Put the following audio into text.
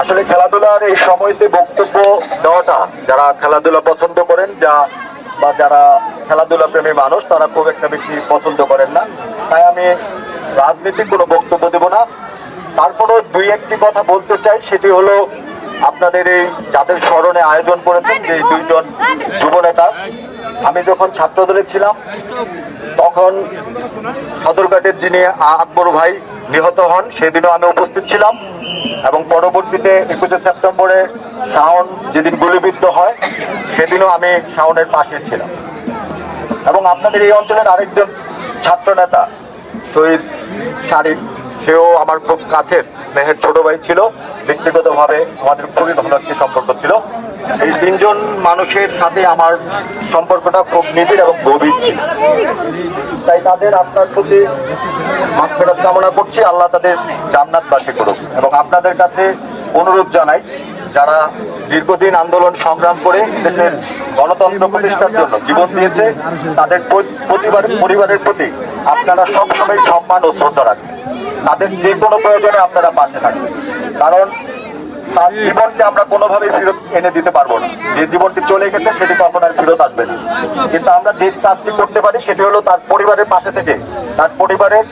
আসলে খেলাধুলার এই সময়তে বক্তব্য দেওয়াটা যারা খেলাধুলা পছন্দ করেন যা বা যারা খেলাধুলা প্রেমী মানুষ, তারা খুব একটা বেশি পছন্দ করেন না। তাই আমি রাজনীতির কোনো বক্তব্য দেব না। তারপরও দুই একটি কথা বলতে চাই, সেটি হলো আপনাদের এই যাদের স্মরণে আয়োজন করেছেন যে দুইজন যুবনেতা, আমি যখন ছাত্রদলে ছিলাম, তখন সদরঘাটের যিনি আকবর ভাই নিহত হন, সেদিনও আমি উপস্থিত ছিলাম এবং পরবর্তীতে একুশে সেপ্টেম্বরে শাওন যেদিন গুলিবিদ্ধ হয়, সেদিনও আমি শাওনের পাশে ছিলাম। এবং আপনাদের এই অঞ্চলের আরেকজন ছাত্র নেতা শহীদ শারিক সেও আমার খুব কাছের স্নেহের ছোট ভাই ছিল। ব্যক্তিগতভাবে আমাদের খুবই ভালো একটি সম্পর্ক ছিল। এই তিনজন মানুষের সাথে আমার সম্পর্কটা খুব নিবিড় এবং গভীর ছিল। তাই তাদের আপনার প্রতি মাফেরত কামনা করছি। আল্লাহ তাদের জান্নাত বাসী করুক। এবং আপনাদের কাছে অনুরোধ জানাই, যারা দীর্ঘদিন আন্দোলন সংগ্রাম করে দেশের গণতন্ত্র প্রতিষ্ঠার জন্য জীবন দিয়েছে, তাদের পরিবারের প্রতি আপনারা সবসময় সম্মান ও শ্রদ্ধা রাখবেন। তাদের যে কোনো প্রয়োজনে আপনারা পাশে থাকবেন। কারণ তার জীবনকে আমরা কোনোভাবেই ফেরত এনে দিতে পারব না। যে জীবনটি চলে গেছে, সেটি কখন আর ফেরত আসবে না। কিন্তু আমরা যে কাজটি করতে পারি, সেটি হলো তার পরিবারের পাশে থেকে, তার পরিবারের